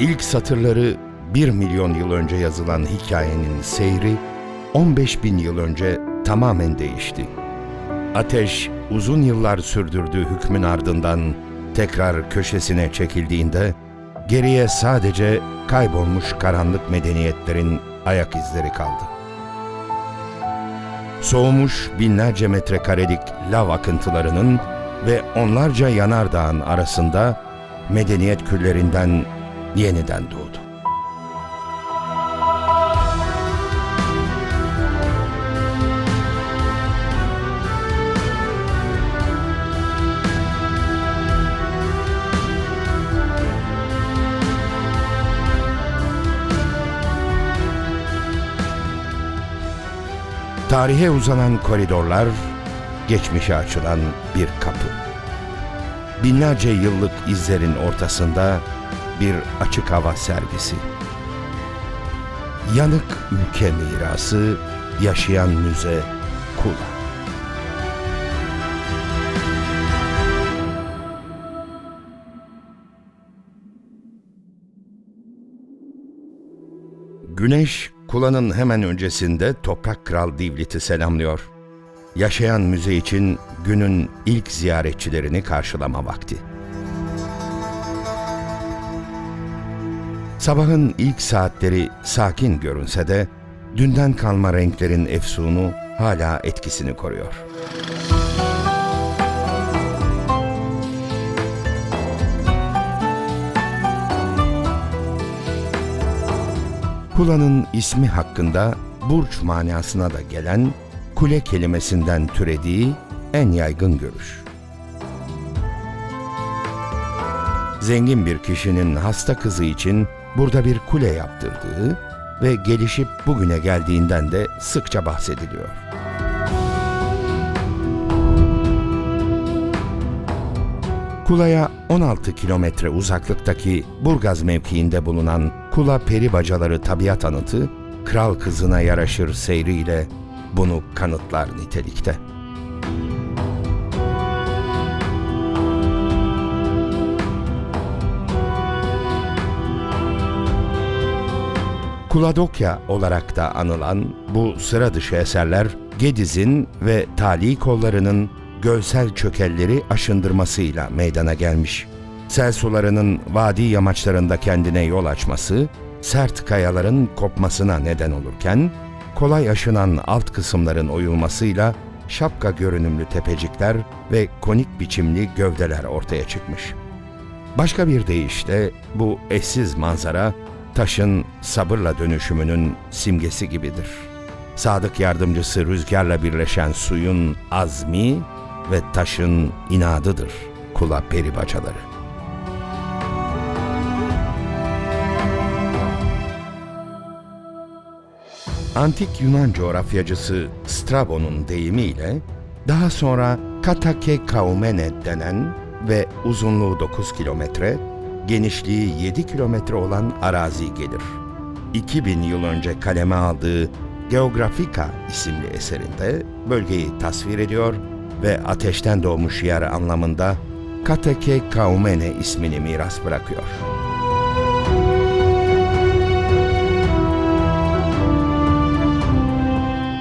İlk satırları 1 milyon yıl önce yazılan hikayenin seyri 15 bin yıl önce tamamen değişti. Ateş uzun yıllar sürdürdüğü hükmün ardından tekrar köşesine çekildiğinde geriye sadece kaybolmuş karanlık medeniyetlerin ayak izleri kaldı. Soğumuş binlerce metrekarelik lav akıntılarının ve onlarca yanardağın arasında medeniyet küllerinden yeniden doğdu. Tarihe uzanan koridorlar, geçmişe açılan bir kapı. Binlerce yıllık izlerin ortasında bir açık hava sergisi. Yanık ülke mirası, yaşayan müze Kula. Güneş, Kula'nın hemen öncesinde Toprak Kral Divlit'i selamlıyor. Yaşayan müze için günün ilk ziyaretçilerini karşılama vakti. Sabahın ilk saatleri sakin görünse de dünden kalma renklerin efsunu hala etkisini koruyor. Kula'nın ismi hakkında burç manasına da gelen kule kelimesinden türediği en yaygın görüş. Zengin bir kişinin hasta kızı için burada bir kule yaptırdığı ve gelişip bugüne geldiğinden de sıkça bahsediliyor. Kula'ya 16 kilometre uzaklıktaki Burgaz mevkiinde bulunan Kula Peri Bacaları Tabiat Anıtı, kral kızına yaraşır seyriyle bunu kanıtlar nitelikte. Kuladokya olarak da anılan bu sıra dışı eserler Gediz'in ve tali kollarının gölsel çökelleri aşındırmasıyla meydana gelmiş. Sel sularının vadi yamaçlarında kendine yol açması, sert kayaların kopmasına neden olurken, kolay aşınan alt kısımların oyulmasıyla şapka görünümlü tepecikler ve konik biçimli gövdeler ortaya çıkmış. Başka bir deyişle bu eşsiz manzara taşın sabırla dönüşümünün simgesi gibidir. Sadık yardımcısı rüzgarla birleşen suyun azmi ve taşın inadıdır kula peri bacaları. Antik Yunan coğrafyacısı Strabon'un deyimiyle daha sonra Katake Kaumene denen ve uzunluğu 9 kilometre, genişliği 7 kilometre olan arazi gelir. 2000 yıl önce kaleme aldığı Geografika isimli eserinde bölgeyi tasvir ediyor ve ateşten doğmuş yer anlamında Kateke Kaumene ismini miras bırakıyor.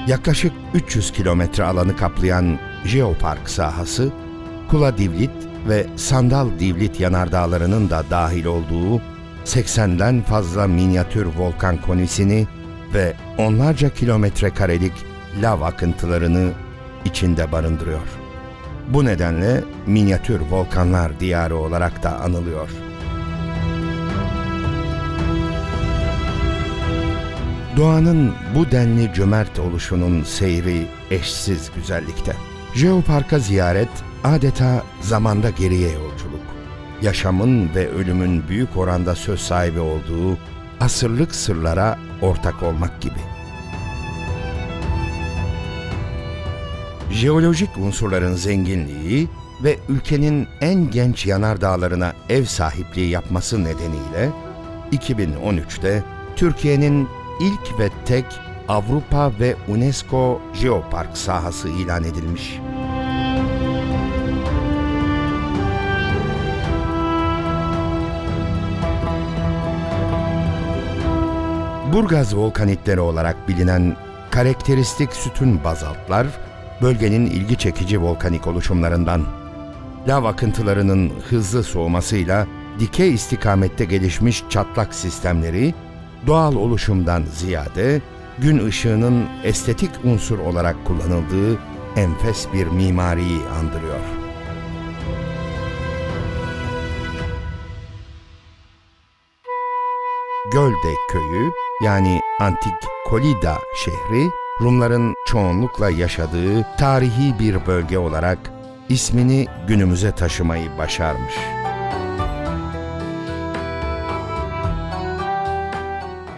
Yaklaşık 300 kilometre alanı kaplayan Jeopark sahası, Kula Divlit ve Sandal Divlit yanardağlarının da dahil olduğu 80'den fazla minyatür volkan konisini ve onlarca kilometre karelik lav akıntılarını içinde barındırıyor. Bu nedenle minyatür volkanlar diyarı olarak da anılıyor. Doğanın bu denli cömert oluşunun seyri eşsiz güzellikte. Jeopark'a ziyaret adeta zamanda geriye yolculuk. Yaşamın ve ölümün büyük oranda söz sahibi olduğu asırlık sırlara ortak olmak gibi. Jeolojik unsurların zenginliği ve ülkenin en genç yanardağlarına ev sahipliği yapması nedeniyle 2013'te Türkiye'nin ilk ve tek Avrupa ve UNESCO Jeopark sahası ilan edilmiş. Burgaz volkanitleri olarak bilinen karakteristik sütun bazaltlar, bölgenin ilgi çekici volkanik oluşumlarından. Lav akıntılarının hızlı soğumasıyla dikey istikamette gelişmiş çatlak sistemleri, doğal oluşumdan ziyade gün ışığının estetik unsur olarak kullanıldığı enfes bir mimariyi andırıyor. Gölde köyü yani antik Kolida şehri Rumların çoğunlukla yaşadığı tarihi bir bölge olarak ismini günümüze taşımayı başarmış.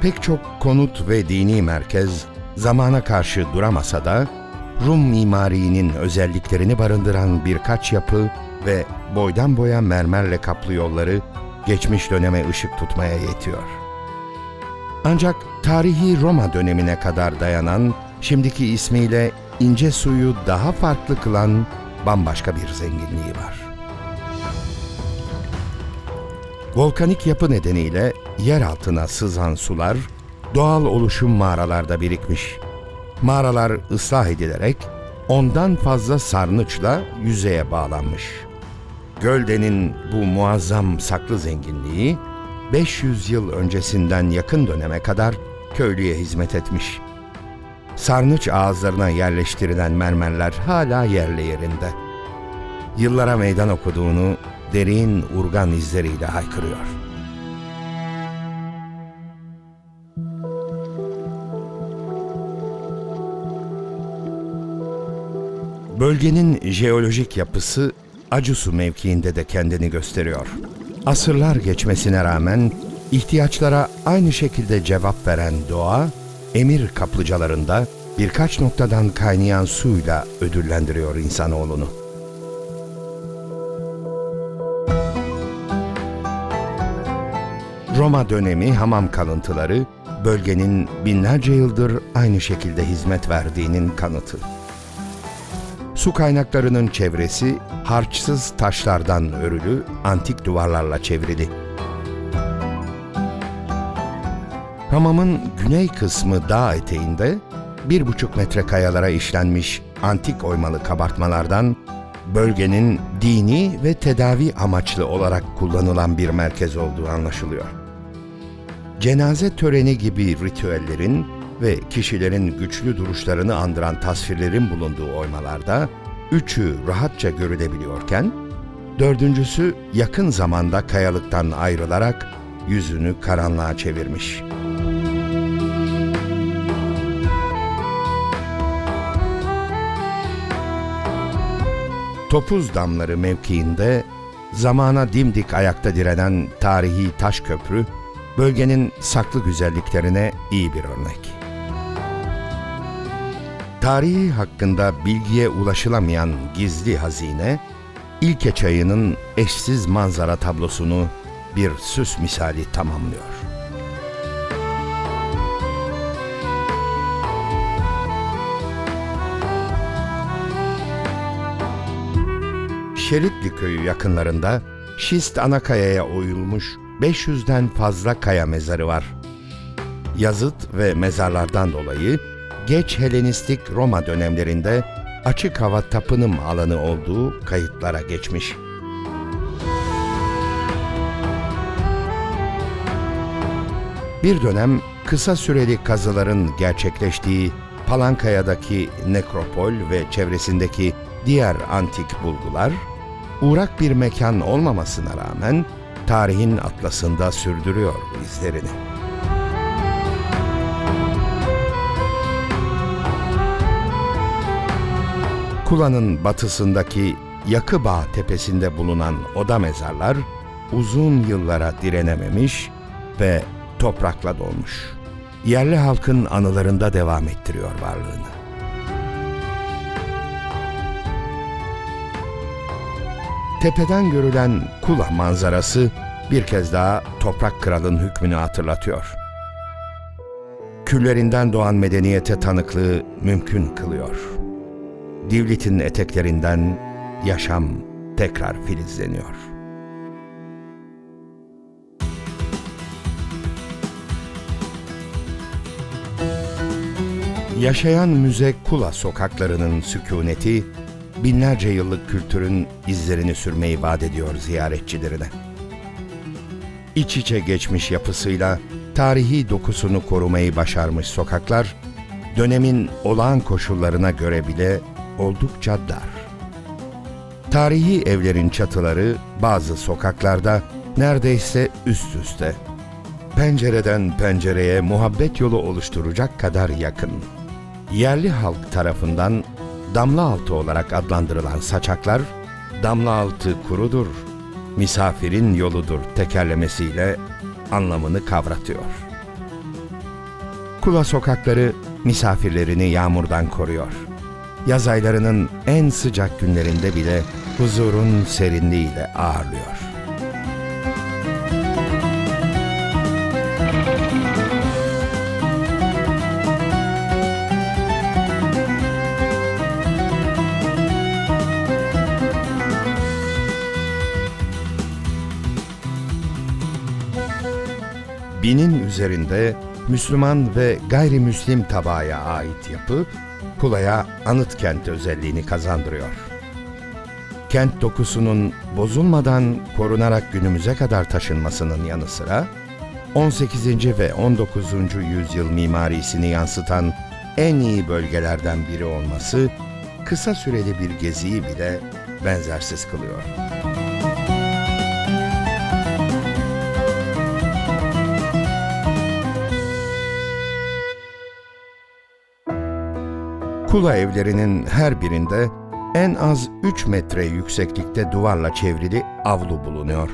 Pek çok konut ve dini merkez zamana karşı duramasa da Rum mimariğinin özelliklerini barındıran birkaç yapı ve boydan boya mermerle kaplı yolları geçmiş döneme ışık tutmaya yetiyor. Ancak tarihi Roma dönemine kadar dayanan, şimdiki ismiyle ince suyu daha farklı kılan bambaşka bir zenginliği var. Volkanik yapı nedeniyle yer altına sızan sular doğal oluşum mağaralarda birikmiş. Mağaralar ıslah edilerek ondan fazla sarnıçla yüzeye bağlanmış. Gölde'nin bu muazzam saklı zenginliği 500 yıl öncesinden yakın döneme kadar köylüye hizmet etmiş. Sarnıç ağızlarına yerleştirilen mermerler hala yerli yerinde. Yıllara meydan okuduğunu derin urgan izleriyle haykırıyor. Bölgenin jeolojik yapısı Acusu mevkiinde de kendini gösteriyor. Asırlar geçmesine rağmen ihtiyaçlara aynı şekilde cevap veren doğa, emir kaplıcalarında birkaç noktadan kaynayan suyla ödüllendiriyor insanoğlunu. Roma dönemi hamam kalıntıları bölgenin binlerce yıldır aynı şekilde hizmet verdiğinin kanıtı. Su kaynaklarının çevresi harçsız taşlardan örülü antik duvarlarla çevrili. Hamamın güney kısmı dağ eteğinde bir buçuk metre kayalara işlenmiş antik oymalı kabartmalardan bölgenin dini ve tedavi amaçlı olarak kullanılan bir merkez olduğu anlaşılıyor. Cenaze töreni gibi ritüellerin ve kişilerin güçlü duruşlarını andıran tasvirlerin bulunduğu oymalarda üçü rahatça görülebiliyorken, dördüncüsü yakın zamanda kayalıktan ayrılarak yüzünü karanlığa çevirmiş. Topuz Damları mevkiinde zamana dimdik ayakta direnen tarihi taş köprü, bölgenin saklı güzelliklerine iyi bir örnek. Tarihi hakkında bilgiye ulaşılamayan gizli hazine, İlke Çayı'nın eşsiz manzara tablosunu bir süs misali tamamlıyor. Şeritli köyü yakınlarında şist anakayaya oyulmuş 500'den fazla kaya mezarı var. Yazıt ve mezarlardan dolayı geç Helenistik Roma dönemlerinde açık hava tapınım alanı olduğu kayıtlara geçmiş. Bir dönem kısa süreli kazıların gerçekleştiği Palankaya'daki nekropol ve çevresindeki diğer antik bulgular, uğrak bir mekan olmamasına rağmen tarihin atlasında sürdürüyor izlerini. Kula'nın batısındaki Yakıbağ tepesinde bulunan oda mezarlar uzun yıllara direnememiş ve toprakla dolmuş. Yerli halkın anılarında devam ettiriyor varlığını. Tepeden görülen Kula manzarası bir kez daha toprak kralın hükmünü hatırlatıyor. Küllerinden doğan medeniyete tanıklığı mümkün kılıyor. Divrit'in eteklerinden yaşam tekrar filizleniyor. Yaşayan müze Kula sokaklarının sükuneti, binlerce yıllık kültürün izlerini sürmeyi vaat ediyor ziyaretçilerine. İç içe geçmiş yapısıyla tarihi dokusunu korumayı başarmış sokaklar, dönemin olağan koşullarına göre bile oldukça dar. Tarihi evlerin çatıları bazı sokaklarda neredeyse üst üste. Pencereden pencereye muhabbet yolu oluşturacak kadar yakın. Yerli halk tarafından damla altı olarak adlandırılan saçaklar, damla altı kurudur, misafirin yoludur tekerlemesiyle anlamını kavratıyor. Kula sokakları misafirlerini yağmurdan koruyor. Yaz aylarının en sıcak günlerinde bile huzurun serinliğiyle ağırlıyor. Binin üzerinde Müslüman ve gayrimüslim tabaya ait yapı, Kula'ya anıt kent özelliğini kazandırıyor. Kent dokusunun bozulmadan korunarak günümüze kadar taşınmasının yanı sıra, 18. ve 19. yüzyıl mimarisini yansıtan en iyi bölgelerden biri olması, kısa süreli bir geziyi bile benzersiz kılıyor. Kula evlerinin her birinde en az 3 metre yükseklikte duvarla çevrili avlu bulunuyor.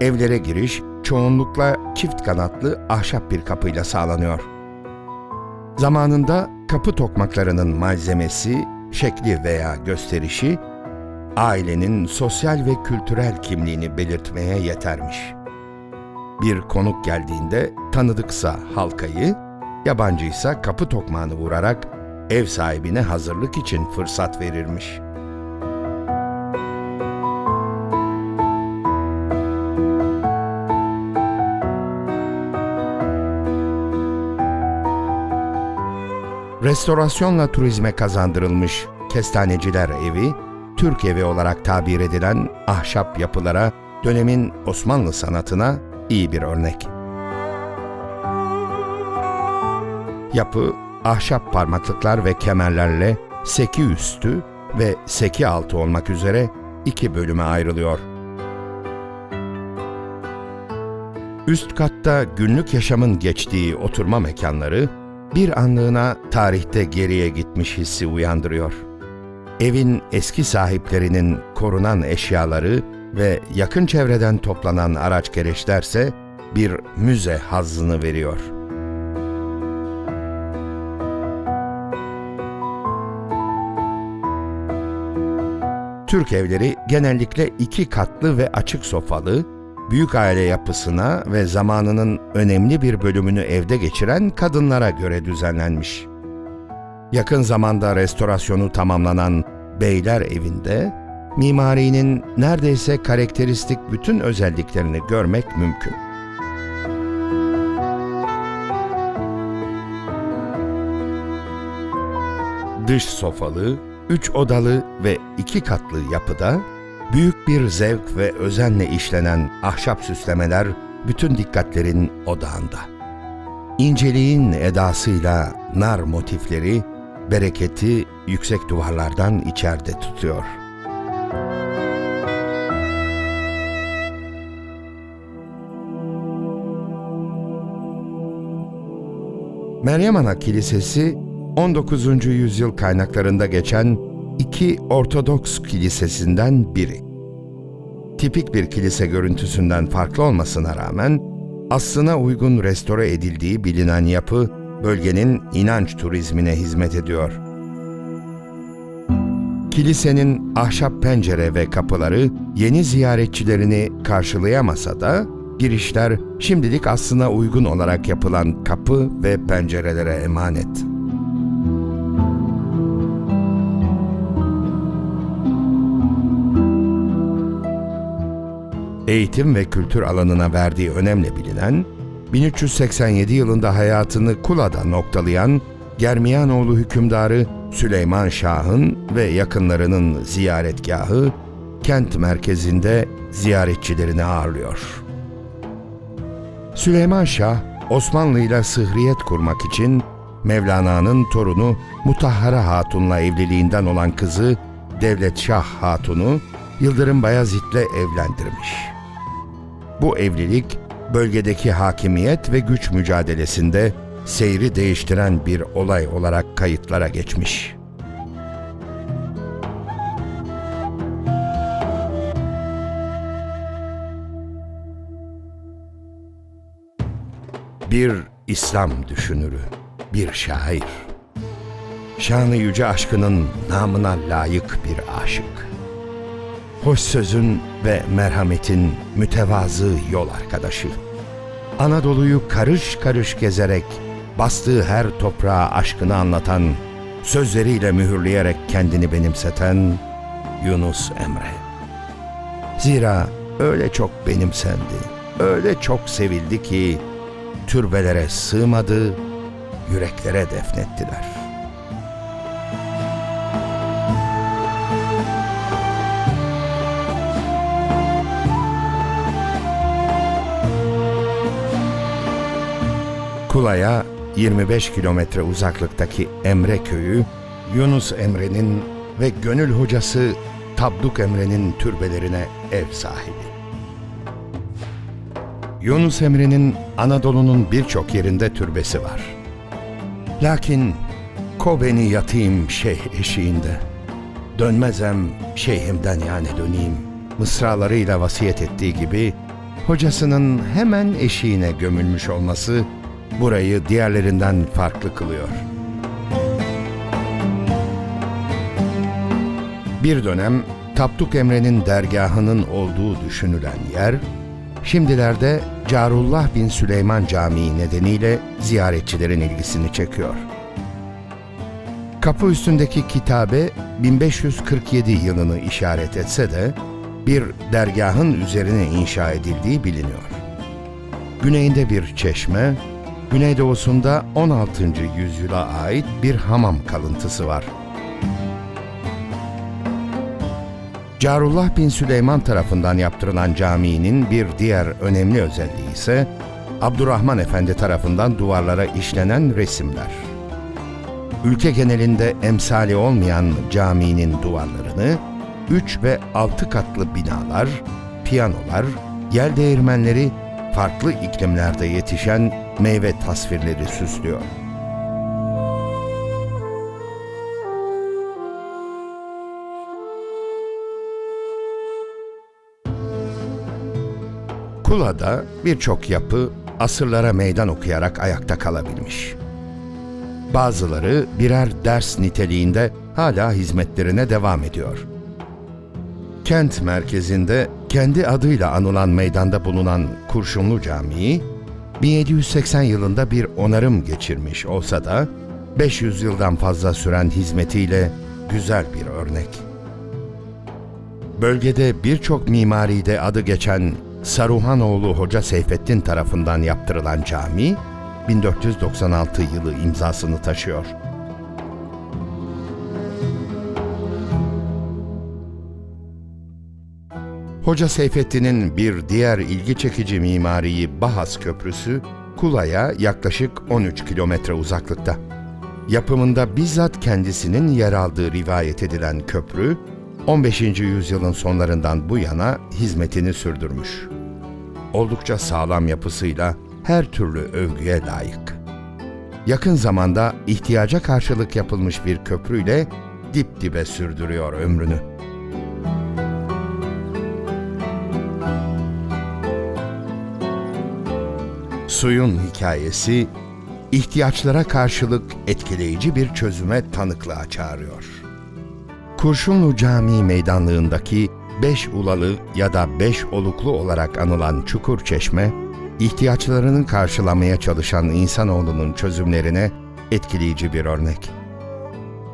Evlere giriş çoğunlukla çift kanatlı ahşap bir kapıyla sağlanıyor. Zamanında kapı tokmaklarının malzemesi, şekli veya gösterişi ailenin sosyal ve kültürel kimliğini belirtmeye yetermiş. Bir konuk geldiğinde tanıdıksa halkayı, yabancıysa kapı tokmağını vurarak ev sahibine hazırlık için fırsat verirmiş. Restorasyonla turizme kazandırılmış Kestaneciler Evi, Türk evi olarak tabir edilen ahşap yapılara, dönemin Osmanlı sanatına iyi bir örnek. Yapı ahşap parmaklıklar ve kemerlerle seki üstü ve seki altı olmak üzere iki bölüme ayrılıyor. Üst katta günlük yaşamın geçtiği oturma mekanları bir anlığına tarihte geriye gitmiş hissi uyandırıyor. Evin eski sahiplerinin korunan eşyaları ve yakın çevreden toplanan araç gereçlerse bir müze hazzını veriyor.'' Türk evleri genellikle iki katlı ve açık sofalı, büyük aile yapısına ve zamanının önemli bir bölümünü evde geçiren kadınlara göre düzenlenmiş. Yakın zamanda restorasyonu tamamlanan Beyler Evi'nde mimarinin neredeyse karakteristik bütün özelliklerini görmek mümkün. Dış sofalı, üç odalı ve iki katlı yapıda büyük bir zevk ve özenle işlenen ahşap süslemeler bütün dikkatlerin odağında. İnceliğin edasıyla nar motifleri bereketi yüksek duvarlardan içeride tutuyor. Meryem Ana Kilisesi 19. yüzyıl kaynaklarında geçen iki Ortodoks kilisesinden biri. Tipik bir kilise görüntüsünden farklı olmasına rağmen aslına uygun restore edildiği bilinen yapı bölgenin inanç turizmine hizmet ediyor. Kilisenin ahşap pencere ve kapıları yeni ziyaretçilerini karşılayamasa da girişler şimdilik aslına uygun olarak yapılan kapı ve pencerelere emanet. Eğitim ve kültür alanına verdiği önemle bilinen, 1387 yılında hayatını Kula'da noktalayan Germiyanoğlu hükümdarı Süleyman Şah'ın ve yakınlarının ziyaretgahı kent merkezinde ziyaretçilerini ağırlıyor. Süleyman Şah, Osmanlı ile sıhriyet kurmak için Mevlana'nın torunu Mutahhara Hatun'la evliliğinden olan kızı Devlet Şah Hatun'u Yıldırım Bayezid'le evlendirmiş. Bu evlilik bölgedeki hakimiyet ve güç mücadelesinde seyri değiştiren bir olay olarak kayıtlara geçmiş. Bir İslam düşünürü, bir şair. Şanı yüce aşkının namına layık bir aşık. Hoş sözün ve merhametin mütevazı yol arkadaşı. Anadolu'yu karış karış gezerek bastığı her toprağa aşkını anlatan, sözleriyle mühürleyerek kendini benimseten Yunus Emre. Zira öyle çok benimsendi, öyle çok sevildi ki türbelere sığmadı, yüreklere defnettiler. Kula'ya 25 kilometre uzaklıktaki Emre köyü, Yunus Emre'nin ve gönül hocası Tabduk Emre'nin türbelerine ev sahibi. Yunus Emre'nin Anadolu'nun birçok yerinde türbesi var. Lakin Kobe'ni yatayım şeyh eşiğinde. Dönmezem şeyhimden yani döneyim. Mısralarıyla vasiyet ettiği gibi hocasının hemen eşiğine gömülmüş olması burayı diğerlerinden farklı kılıyor. Bir dönem Tapduk Emre'nin dergahının olduğu düşünülen yer, şimdilerde Carullah bin Süleyman Camii nedeniyle ziyaretçilerin ilgisini çekiyor. Kapı üstündeki kitabe 1547 yılını işaret etse de bir dergahın üzerine inşa edildiği biliniyor. Güneyinde bir çeşme, güneydoğusunda 16. yüzyıla ait bir hamam kalıntısı var. Carullah bin Süleyman tarafından yaptırılan caminin bir diğer önemli özelliği ise Abdurrahman Efendi tarafından duvarlara işlenen resimler. Ülke genelinde emsali olmayan caminin duvarlarını 3 ve 6 katlı binalar, piyanolar, yel değirmenleri, farklı iklimlerde yetişen meyve tasvirleri süslüyor. Kula'da birçok yapı asırlara meydan okuyarak ayakta kalabilmiş. Bazıları birer ders niteliğinde hala hizmetlerine devam ediyor. Kent merkezinde kendi adıyla anılan meydanda bulunan Kurşunlu Camii, 1780 yılında bir onarım geçirmiş olsa da 500 yıldan fazla süren hizmetiyle güzel bir örnek. Bölgede birçok mimaride adı geçen Saruhanoğlu Hoca Seyfettin tarafından yaptırılan cami 1496 yılı imzasını taşıyor. Hoca Seyfettin'in bir diğer ilgi çekici mimariyi Bahas Köprüsü, Kula'ya yaklaşık 13 kilometre uzaklıkta. Yapımında bizzat kendisinin yer aldığı rivayet edilen köprü, 15. yüzyılın sonlarından bu yana hizmetini sürdürmüş. Oldukça sağlam yapısıyla her türlü övgüye layık. Yakın zamanda ihtiyaca karşılık yapılmış bir köprüyle dip dibe sürdürüyor ömrünü. Suyun hikayesi ihtiyaçlara karşılık etkileyici bir çözüme tanıklığa çağırıyor. Kurşunlu Camii meydanlığındaki beş ulalı ya da beş oluklu olarak anılan çukur çeşme, ihtiyaçlarını karşılamaya çalışan insanoğlunun çözümlerine etkileyici bir örnek.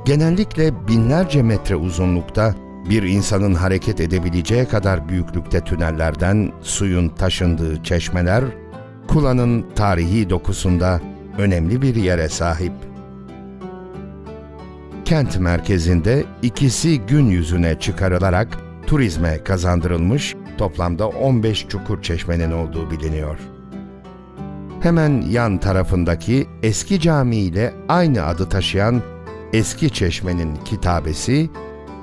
Genellikle binlerce metre uzunlukta bir insanın hareket edebileceği kadar büyüklükte tünellerden suyun taşındığı çeşmeler, Kula'nın tarihi dokusunda önemli bir yere sahip. kent merkezinde ikisi gün yüzüne çıkarılarak turizme kazandırılmış toplamda 15 çukur çeşmenin olduğu biliniyor. Hemen yan tarafındaki eski cami ile aynı adı taşıyan Eski Çeşme'nin kitabesi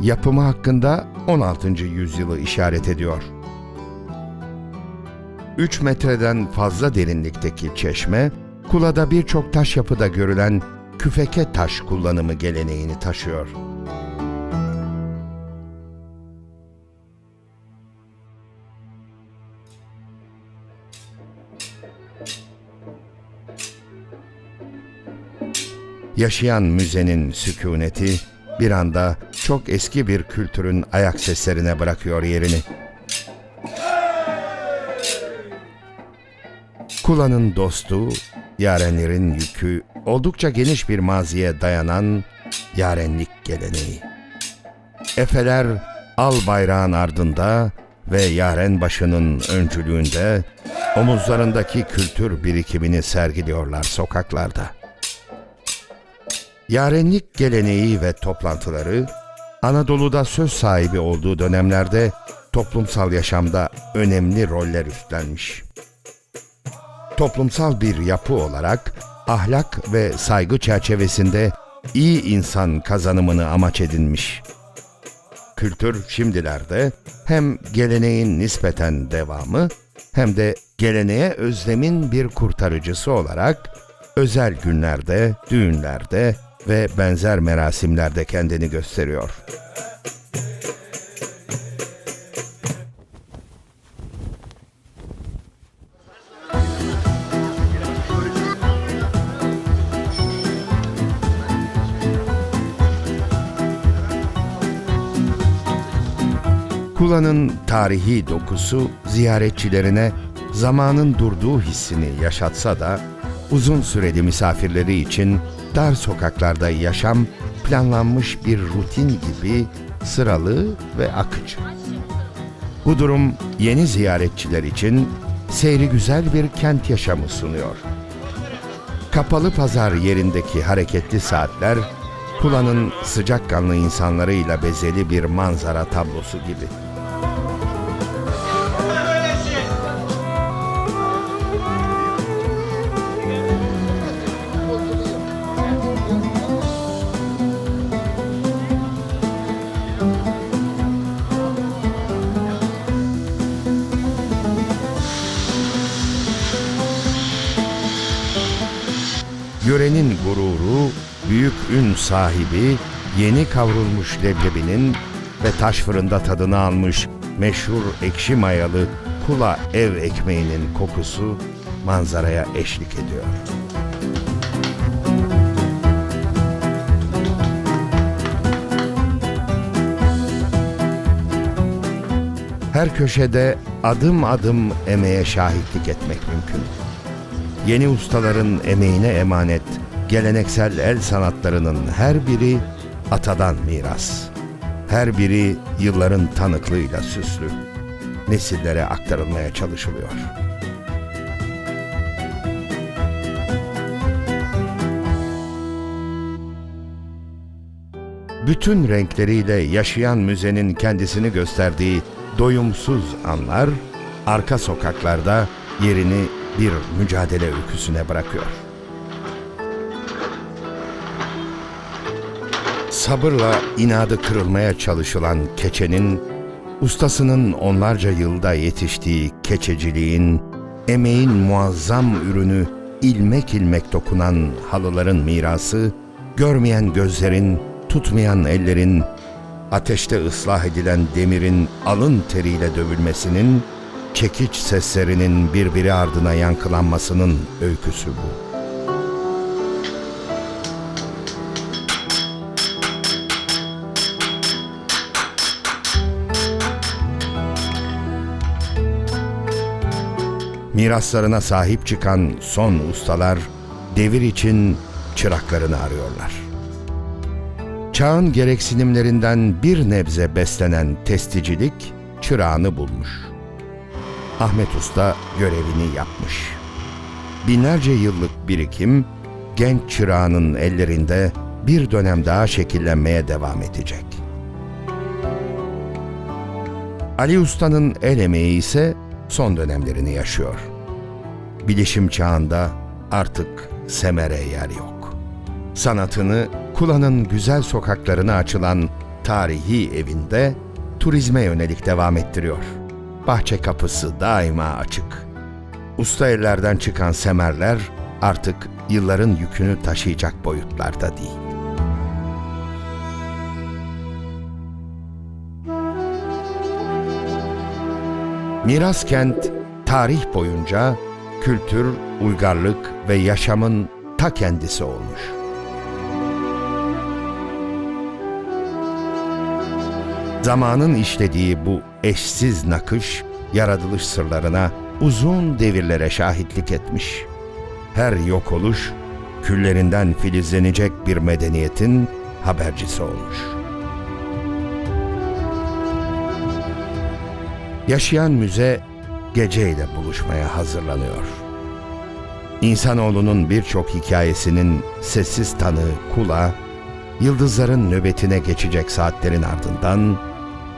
yapımı hakkında 16. yüzyılı işaret ediyor. 3 metreden fazla derinlikteki çeşme, kulada birçok taş yapıda görülen küfeke taş kullanımı geleneğini taşıyor. Yaşayan müzenin sükuneti bir anda çok eski bir kültürün ayak seslerine bırakıyor yerini. Kula'nın dostu, yarenlerin yükü oldukça geniş bir maziye dayanan yarenlik geleneği. Efeler al bayrağın ardında ve yaren başının öncülüğünde omuzlarındaki kültür birikimini sergiliyorlar sokaklarda. Yarenlik geleneği ve toplantıları Anadolu'da söz sahibi olduğu dönemlerde toplumsal yaşamda önemli roller üstlenmiş. Toplumsal bir yapı olarak ahlak ve saygı çerçevesinde iyi insan kazanımını amaç edinmiş. Kültür şimdilerde hem geleneğin nispeten devamı hem de geleneğe özlemin bir kurtarıcısı olarak özel günlerde, düğünlerde ve benzer merasimlerde kendini gösteriyor. Kula'nın tarihi dokusu ziyaretçilerine zamanın durduğu hissini yaşatsa da uzun süreli misafirleri için dar sokaklarda yaşam planlanmış bir rutin gibi sıralı ve akıcı. Bu durum yeni ziyaretçiler için seyri güzel bir kent yaşamı sunuyor. Kapalı pazar yerindeki hareketli saatler, Kula'nın sıcakkanlı insanlarıyla bezeli bir manzara tablosu gibi. Yörenin gururu, büyük ün sahibi, yeni kavrulmuş leblebinin ve taş fırında tadını almış meşhur ekşi mayalı kula ev ekmeğinin kokusu manzaraya eşlik ediyor. Her köşede adım adım emeğe şahitlik etmek mümkün. Yeni ustaların emeğine emanet, geleneksel el sanatlarının her biri atadan miras. Her biri yılların tanıklığıyla süslü. Nesillere aktarılmaya çalışılıyor. Bütün renkleriyle yaşayan müzenin kendisini gösterdiği doyumsuz anlar arka sokaklarda yerini bir mücadele öyküsüne bırakıyor. Sabırla inadı kırılmaya çalışılan keçenin, ustasının onlarca yılda yetiştiği keçeciliğin, emeğin muazzam ürünü ilmek ilmek dokunan halıların mirası, görmeyen gözlerin, tutmayan ellerin, ateşte ıslah edilen demirin alın teriyle dövülmesinin, çekiç seslerinin birbiri ardına yankılanmasının öyküsü bu. Miraslarına sahip çıkan son ustalar devir için çıraklarını arıyorlar. Çağın gereksinimlerinden bir nebze beslenen testicilik çırağını bulmuş. Ahmet Usta görevini yapmış. Binlerce yıllık birikim genç çırağının ellerinde bir dönem daha şekillenmeye devam edecek. Ali Usta'nın el emeği ise son dönemlerini yaşıyor. Bilişim çağında artık semere yer yok. Sanatını Kula'nın güzel sokaklarına açılan tarihi evinde turizme yönelik devam ettiriyor. Bahçe kapısı daima açık. Usta ellerden çıkan semerler artık yılların yükünü taşıyacak boyutlarda değil. Miras kent tarih boyunca kültür, uygarlık ve yaşamın ta kendisi olmuş. Zamanın işlediği bu eşsiz nakış, yaratılış sırlarına uzun devirlere şahitlik etmiş. Her yok oluş, küllerinden filizlenecek bir medeniyetin habercisi olmuş. Yaşayan müze geceyle buluşmaya hazırlanıyor. İnsanoğlunun birçok hikayesinin sessiz tanığı Kula, yıldızların nöbetine geçecek saatlerin ardından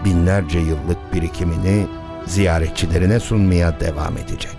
binlerce yıllık birikimini ziyaretçilerine sunmaya devam edecek.